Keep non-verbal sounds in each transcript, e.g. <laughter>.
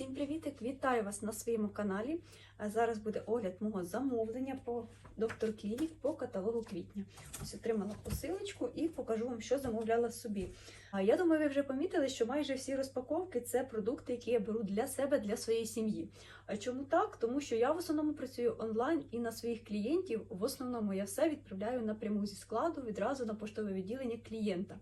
Всім привітик! Вітаю вас на своєму каналі. Зараз буде огляд мого замовлення по доктор Клінік по каталогу квітня. Ось отримала посилочку і покажу вам, що замовляла собі. Я думаю, ви вже помітили, що майже всі розпаковки це продукти, які я беру для себе, для своєї сім'ї. Чому так? Тому що я в основному працюю онлайн і на своїх клієнтів в основному я все відправляю напряму зі складу відразу на поштове відділення клієнта.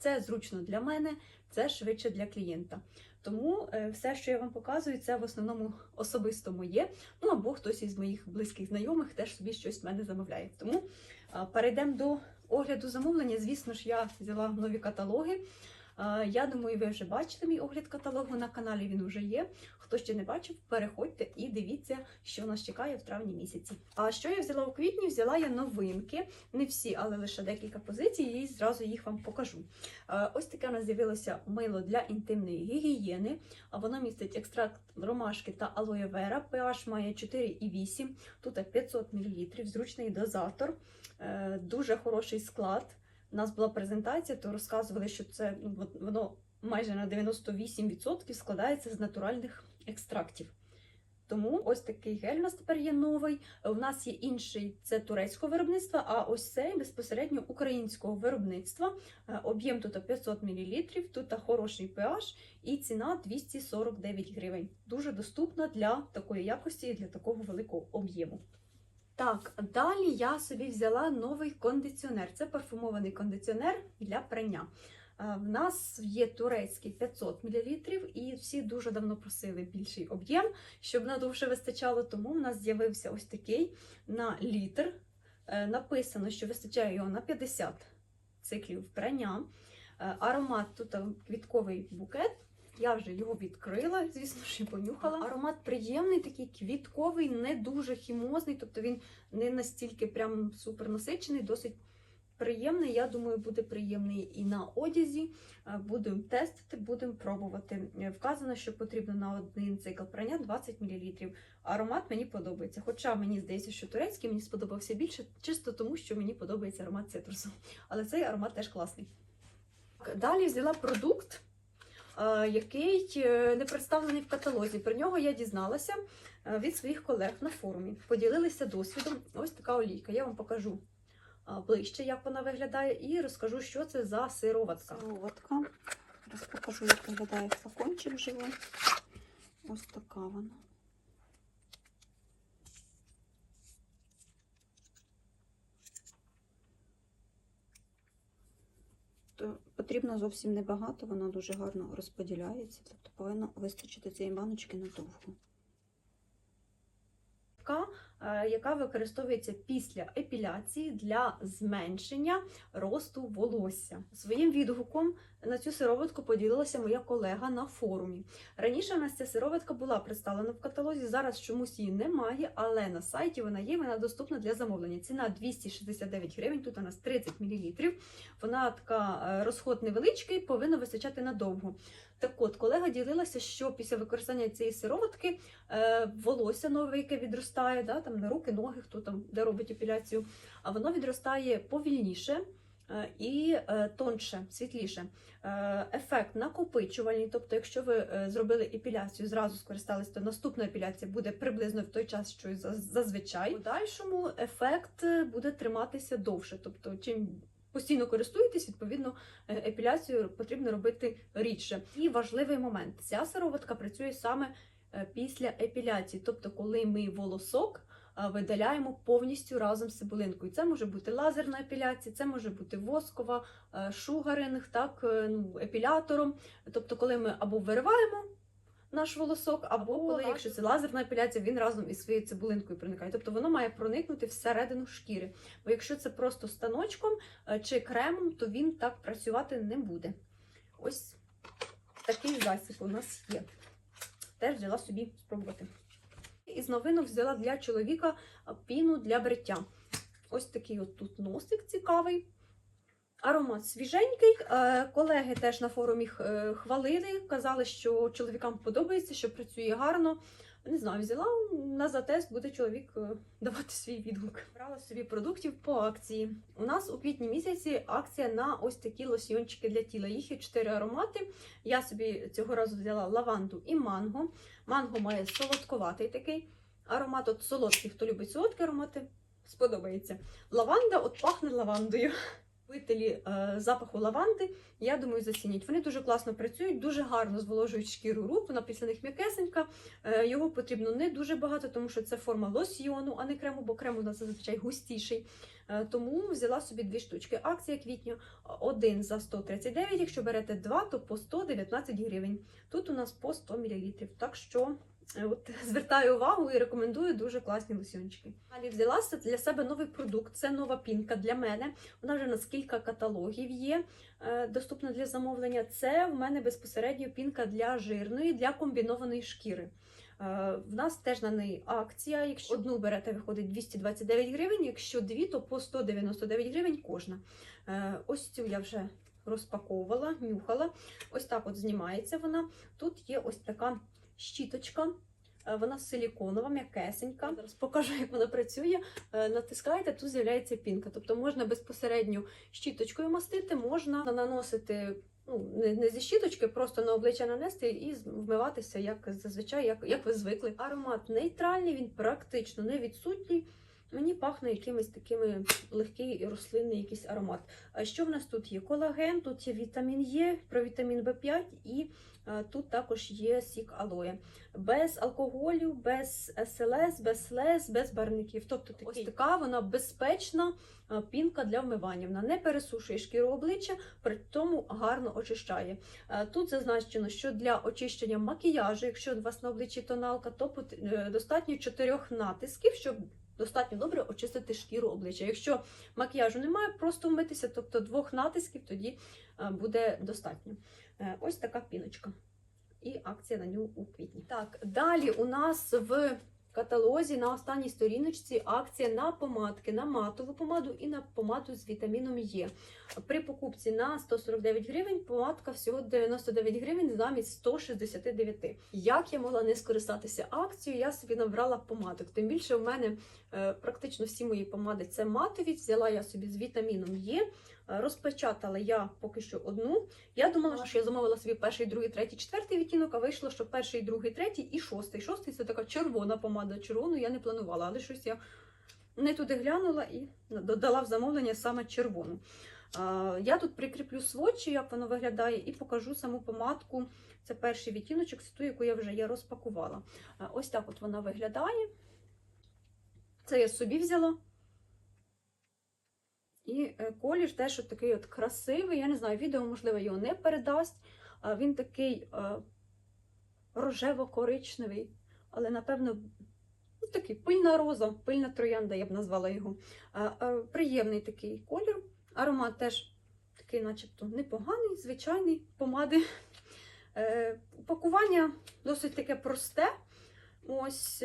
Це зручно для мене, це швидше для клієнта. Тому е, все, що я вам показую, це в основному особисто моє. Ну або хтось із моїх близьких знайомих теж собі щось в мене замовляє. Тому перейдемо до огляду замовлення. Звісно ж, я взяла нові каталоги. Е, Я думаю, ви вже бачили мій огляд каталогу на каналі. Він вже є. Хто ще не бачив, переходьте і дивіться, що нас чекає в травні місяці. А що я взяла у квітні? Взяла я новинки, не всі, але лише декілька позицій, і зразу їх вам покажу. Е, Ось таке у нас з'явилося мило для інтимної гігієни. Воно містить екстракт ромашки та алоє вера. pH має 4,8, тут 500 мл, зручний дозатор, е, дуже хороший склад. У нас була презентація, то розказували, що це ну, воно майже на 98% складається з натуральних екстрактів. Тому ось такий гель у нас тепер є новий. У нас є інший це турецького виробництва, а ось цей безпосередньо українського виробництва. Е, Об'єм тут 500 мл, тут хороший pH і ціна 249 гривень. Дуже доступна для такої якості і для такого великого об'єму. Так, далі я собі взяла новий кондиціонер. Це парфумований кондиціонер для прання. Е, В нас є турецький 500 мл, і всі дуже давно просили більший об'єм, щоб надовше вистачало. Тому в нас з'явився ось такий на літр. Е, Написано, що вистачає його на 50 циклів прання. Е, Аромат тут квітковий букет. Я вже його відкрила, звісно ж, і понюхала. Аромат приємний, такий квітковий, не дуже хімозний, тобто він не настільки прям супер насичений, досить приємний. Я думаю, буде приємний і на одязі. Е, Будемо тестити, будемо пробувати. Е, Вказано, що потрібно на один цикл прання 20 мл. Аромат мені подобається. Хоча мені здається, що турецький мені сподобався більше, чисто тому, що мені подобається аромат цитрусу. Але цей аромат теж класний. Далі взяла продукт, який е, не представлений в каталозі. Про нього я дізналася е, від своїх колег на форумі. Поділилися досвідом. Ось така олійка. Я вам покажу е, ближче, як вона виглядає, і розкажу, що це за сироватка. Сироватка. Зараз покажу, як виглядає флакончик живий. Ось така вона. То Потрібно зовсім небагато, вона дуже гарно розподіляється, тобто повинно вистачити цієї баночки надовго. Е, яка використовується після епіляції для зменшення росту волосся. Своїм відгуком на цю сироватку поділилася моя колега на форумі. Раніше у нас ця сироватка була представлена в каталозі, зараз чомусь її немає, але на сайті вона є, вона доступна для замовлення. Ціна 269 гривень, тут у нас 30 мл. Вона така е, розход невеличкий, повинна вистачати надовго. Так от, колега ділилася, що після використання цієї сироватки е, волосся нове, яке відростає, да, там на руки, ноги, хто там де робить епіляцію, а воно відростає повільніше і е, тонше, світліше. Е, ефект накопичувальний, тобто, якщо ви е, зробили епіляцію, зразу скористалися, то наступна епіляція буде приблизно в той час, що і за- зазвичай. У подальшому ефект е, буде триматися довше. Тобто, чим постійно користуєтесь, відповідно, е, епіляцію потрібно робити рідше. І важливий момент: ця сироватка працює саме е, після епіляції, тобто, коли ми волосок е, видаляємо повністю разом з цибулинкою. Це може бути лазерна епіляція, це може бути воскова, е, шугаринг, так, е, ну, епілятором. Тобто, коли ми або вириваємо. Наш волосок, або коли, якщо це лазерна епіляція, він разом із своєю цибулинкою проникає. Тобто воно має проникнути всередину шкіри. Бо якщо це просто станочком е, чи кремом, то він так працювати не буде. Ось такий засіб у нас є. Теж взяла собі спробувати. Із новинок взяла для чоловіка піну для бриття. Ось такий от тут носик цікавий. Аромат свіженький. Е, Колеги теж на форумі е, хвалили, казали, що чоловікам подобається, що працює гарно. Не знаю, взяла на затест, буде чоловік е, давати свій відгук. Брала собі продуктів по акції. У нас у квітні місяці акція на ось такі лосьйончики для тіла. Їх є чотири аромати. Я собі цього разу взяла лаванду і манго. Манго має солодковатий такий аромат. От солодкий, хто любить солодкі аромати, сподобається. Лаванда от пахне лавандою. Любителі е, запаху лаванди, я думаю, зацінять. Вони дуже класно працюють, дуже гарно зволожують шкіру рук, вона після них м'якесенька. Е, його потрібно не дуже багато, тому що це форма лосьйону, а не крему, бо крем у нас зазвичай густіший. Е, тому взяла собі дві штучки. Акція квітня один за 139, якщо берете два, то по 119 гривень. Тут у нас по 100 мл. Так що от, звертаю увагу і рекомендую дуже класні лосьончики. Далі взяла для себе новий продукт. Це нова пінка для мене. Вона вже у нас кілька каталогів є е, доступна для замовлення. Це в мене безпосередньо пінка для жирної, для комбінованої шкіри. Е, В нас теж на неї акція. Якщо одну берете, виходить 229 гривень, якщо дві, то по 199 гривень кожна. Е, Ось цю я вже розпаковувала, нюхала. Ось так от знімається вона. Тут є ось така щіточка. Е, Вона силіконова, м'якесенька. Зараз покажу, як вона працює. Е, Натискаєте, тут з'являється пінка. Тобто можна безпосередньо щіточкою мастити, можна наносити ну, не, зі щіточки, просто на обличчя нанести і вмиватися, як зазвичай, як, як ви звикли. Аромат нейтральний, він практично не відсутній. Мені пахне якимось такими легкий і рослинний якийсь аромат. А що в нас тут є? Колаген, тут є вітамін Е, про вітамін В5 і тут також є сік алоє. Без алкоголю, без СЛС, без СЛС, без барників. Тобто ось така вона безпечна е, пінка для вмивання. Вона не пересушує шкіру обличчя, при тому гарно очищає. Е, Тут зазначено, що для очищення макіяжу, якщо у вас на обличчі тоналка, то е, достатньо чотирьох натисків, щоб достатньо добре очистити шкіру обличчя. Якщо макіяжу немає, просто вмитися, тобто двох натисків тоді е, буде достатньо. Е, Ось така піночка. І акція на нього у квітні. Так, далі у нас в каталозі на останній сторіночці акція на помадки, на матову помаду і на помаду з вітаміном Е. При покупці на 149 гривень помадка всього 99 гривень замість 169. Як я могла не скористатися акцією, я собі набрала помадок. Тим більше в мене е, практично всі мої помади це матові. Взяла я собі з вітаміном Е. Е, Розпечатала я поки що одну. Я думала, що я замовила собі перший, другий, третій, четвертий відтінок, а вийшло, що перший, другий, третій і шостий. Шостий це така червона помада. Червону я не планувала, але щось я не туди глянула і додала в замовлення саме червону. Я тут прикріплю сводчі, як воно виглядає, і покажу саму помадку. Це перший відтіночок, це ту, яку я вже розпакувала. Ось так от вона виглядає. Це я собі взяла. І е, колір теж от такий от красивий. Я не знаю, відео, можливо, його не передасть. Він такий е, рожево-коричневий, але, напевно, ну, такий пильна роза, пильна троянда, я б назвала його. Приємний такий колір. Аромат теж такий, начебто, непоганий, звичайний помади. Е, Упакування досить таке просте. Ось.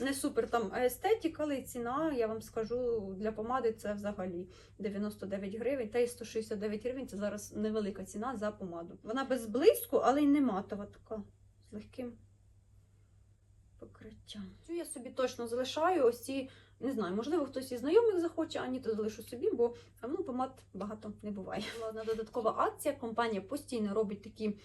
Не супер там естетик, але й ціна, я вам скажу, для помади це взагалі 99 гривень, та й 169 гривень це зараз невелика ціна за помаду. Вона без блиску, але й не матова така, з легким покриттям. Цю я собі точно залишаю. Ось ці, не знаю, можливо, хтось із знайомих захоче, а ні, то залишу собі, бо ну, помад багато не буває. Була додаткова акція. Компанія постійно робить такі.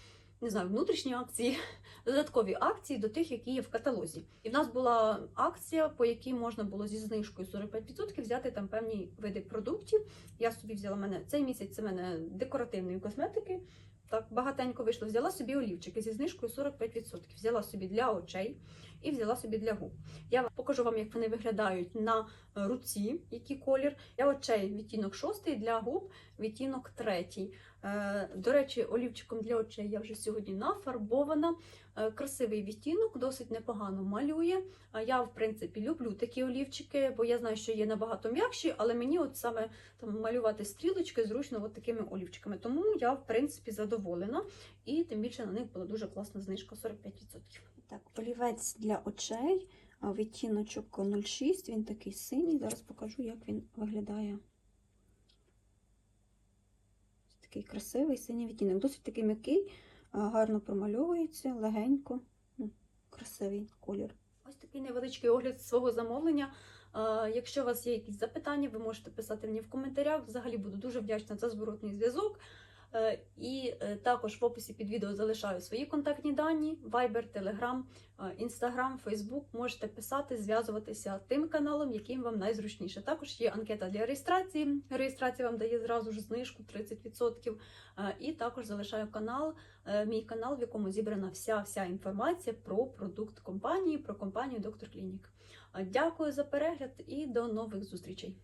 Не знаю, внутрішні акції, <laughs> додаткові акції до тих, які є в каталозі. І в нас була акція, по якій можна було зі знижкою 45% взяти там певні види продуктів. Я собі взяла мене цей місяць. Це мене декоративної косметики. Так багатенько вийшло. Взяла собі олівчики зі знижкою 45%. Взяла собі для очей і взяла собі для губ. Я покажу вам, як вони виглядають на е, руці, який колір. Для очей відтінок 6, для губ відтінок 3. Е, До речі, олівчиком для очей я вже сьогодні нафарбована. Е, Красивий відтінок, досить непогано малює. Я, в принципі, люблю такі олівчики, бо я знаю, що є набагато м'якші, але мені от саме там малювати стрілочки зручно от такими олівчиками. Тому я, в принципі, задоволена. І тим більше на них була дуже класна знижка 45%. Так, Олівець для очей, відтіночок 06, він такий синій. Зараз покажу, як він виглядає. Такий красивий синій відтінок. Досить такий м'який, гарно промальовується, легенько, ну, красивий колір. Ось такий невеличкий огляд свого замовлення. Якщо у вас є якісь запитання, ви можете писати мені в коментарях. Взагалі буду дуже вдячна за зворотний зв'язок. Е, І е, також в описі під відео залишаю свої контактні дані: Viber, Telegram, е, Instagram, Facebook. Можете писати, зв'язуватися тим каналом, яким вам найзручніше. Також є анкета для реєстрації. Реєстрація вам дає зразу ж знижку 30%. Е, І також залишаю канал, мій канал, в якому зібрана вся вся інформація про продукт компанії, про компанію Доктор Клінік. Дякую за перегляд і до нових зустрічей.